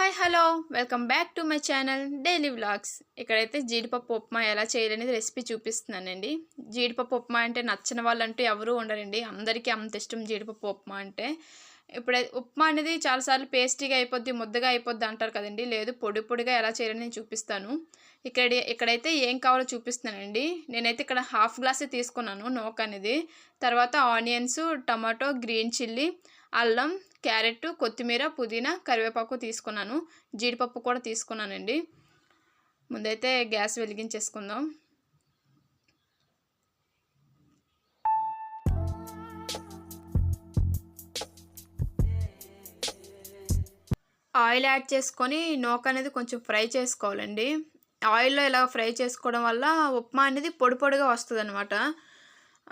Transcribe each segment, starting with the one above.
Hi hello. Welcome back to my channel daily vlogs. ఇక్కడైతే జీడిపప్పు ఉప్మా ఎలా చేయాలనేది రెసిపీ చూపిస్తున్నానండి. జీడిపప్పు ఉప్మా అంటే నచ్చిన వాళ్ళంటూ ఎవరూ ఉండరండి. అందరికీ అంత ఇష్టం జీడిపప్పు ఉప్మా అంటే. ఇప్పుడు ఉప్మా అనేది చాలాసార్లు పేస్టీగా అయిపోద్ది ముద్దగా అయిపోద్ది అంటారు కదండి. లేదు పొడి పొడిగా ఎలా చేయాలని నేను చూపిస్తాను. ఇక్కడ ఇక్కడైతే ఏం కావాలో చూపిస్తున్నానండి. నేనైతే ఇక్కడ హాఫ్ గ్లాసే తీసుకున్నాను నోక్ అనేది. తర్వాత ఆనియన్స్ టమాటో గ్రీన్ చిల్లీ అల్లం క్యారెట్ కొత్తిమీర పుదీనా కరివేపాకు తీసుకున్నాను. జీడిపప్పు కూడా తీసుకున్నానండి. ముందైతే గ్యాస్ వెలిగించేసుకుందాం. ఆయిల్ యాడ్ చేసుకొని నోక అనేది కొంచెం ఫ్రై చేసుకోవాలండి. ఆయిల్లో ఇలా ఫ్రై చేసుకోవడం వల్ల ఉప్మా అనేది పొడి పొడిగా వస్తుంది అనమాట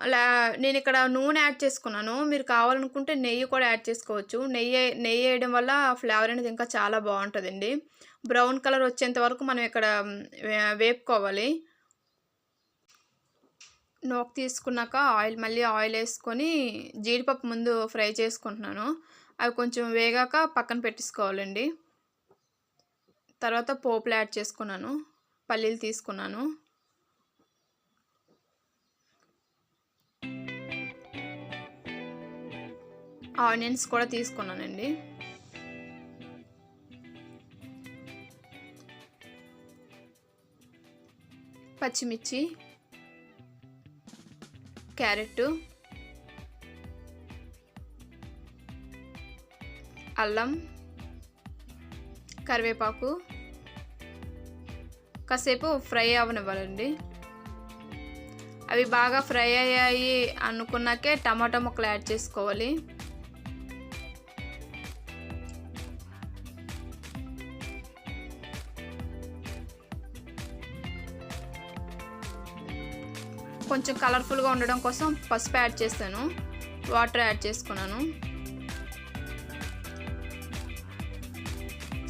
అలా నేను ఇక్కడ నూనె యాడ్ చేసుకున్నాను. మీరు కావాలనుకుంటే నెయ్యి కూడా యాడ్ చేసుకోవచ్చు. నెయ్యి నెయ్యి వేయడం వల్ల ఫ్లేవర్ అనేది ఇంకా చాలా బాగుంటుందండి. బ్రౌన్ కలర్ వచ్చేంత వరకు మనం ఇక్కడ వేపుకోవాలి. నోక్ తీసుకున్నాక ఆయిల్ మళ్ళీ ఆయిల్ వేసుకొని జీడిపప్పు ముందు ఫ్రై చేసుకుంటున్నాను. అవి కొంచెం వేగాక పక్కన పెట్టేసుకోవాలండి. తర్వాత పోపులు యాడ్ చేసుకున్నాను. పల్లీలు తీసుకున్నాను. ఆనియన్స్ కూడా తీసుకున్నానండి. పచ్చిమిర్చి క్యారెట్ అల్లం కరివేపాకు. కాసేపు ఫ్రై అవనివ్వాలండి. అవి బాగా ఫ్రై అయ్యాయి అనుకున్నాకే టమాటా ముక్కలు యాడ్ చేసుకోవాలి. కొంచెం కలర్ఫుల్గా ఉండడం కోసం పసుపు యాడ్ చేస్తాను. వాటర్ యాడ్ చేసుకున్నాను.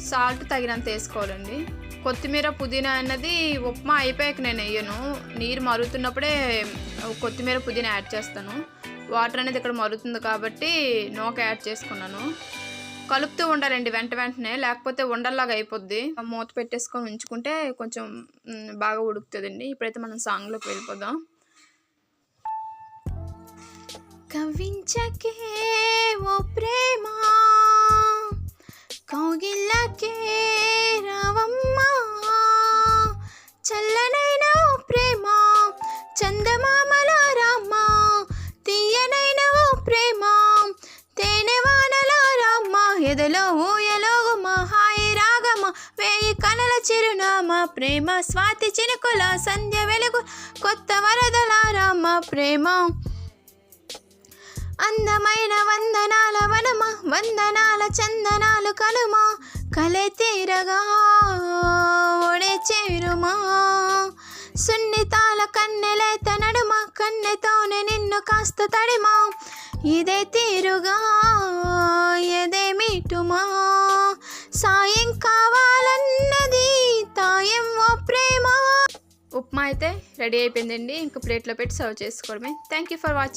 సాల్ట్ తగినంత వేసుకోవాలండి. కొత్తిమీర పుదీనా అన్నది ఉప్మా అయిపోయాక నేను వేయను. నీరు మరుగుతున్నప్పుడే కొత్తిమీర పుదీనా యాడ్ చేస్తాను. వాటర్ అనేది ఇక్కడ మరుగుతుంది కాబట్టి నోక యాడ్ చేసుకున్నాను. కలుపుతూ ఉండాలండి వెంట వెంటనే లేకపోతే ఉండల్లాగా అయిపోద్ది. మూత పెట్టేసుకొని ఉంచుకుంటే కొంచెం బాగా ఉడుకుతుందండి. ఇప్పుడైతే మనం సాంగ్లోకి వెళ్ళిపోదాం. కవించకే ఓ ప్రేమ కౌగిల్లకే రావమ్మా. చల్లనైన ఓ ప్రేమ చందమామల రామ్మ. తీయనైన ఓ ప్రేమ తేనెవానల రామ్మ. ఎదలో ఊయలో మహాయి రాగమ వేయి కనల చిరునామా ప్రేమ స్వాతి చినుకుల సంధ్య వెలుగు. కొత్త వరదల రామ ప్రేమ. అందమైన వందనాల వనమ వందనాల చందనాలు కలుమా కలే తీరగా ఒడే చేరుమా. సున్నితాల కన్నెలేత నడుమ కన్నెతోనే నిన్ను కాస్త తడిమా. ఇదే తీరుగా ఎదే మీటుమా. సాయం కావాలన్నది తాయం ఓ ప్రేమ. ఉప్మా అయితే రెడీ అయిపోయిందండి. ఇంకా ప్లేట్లో పెట్టి సర్వ్ చేసుకోవడమే. Thank you for watching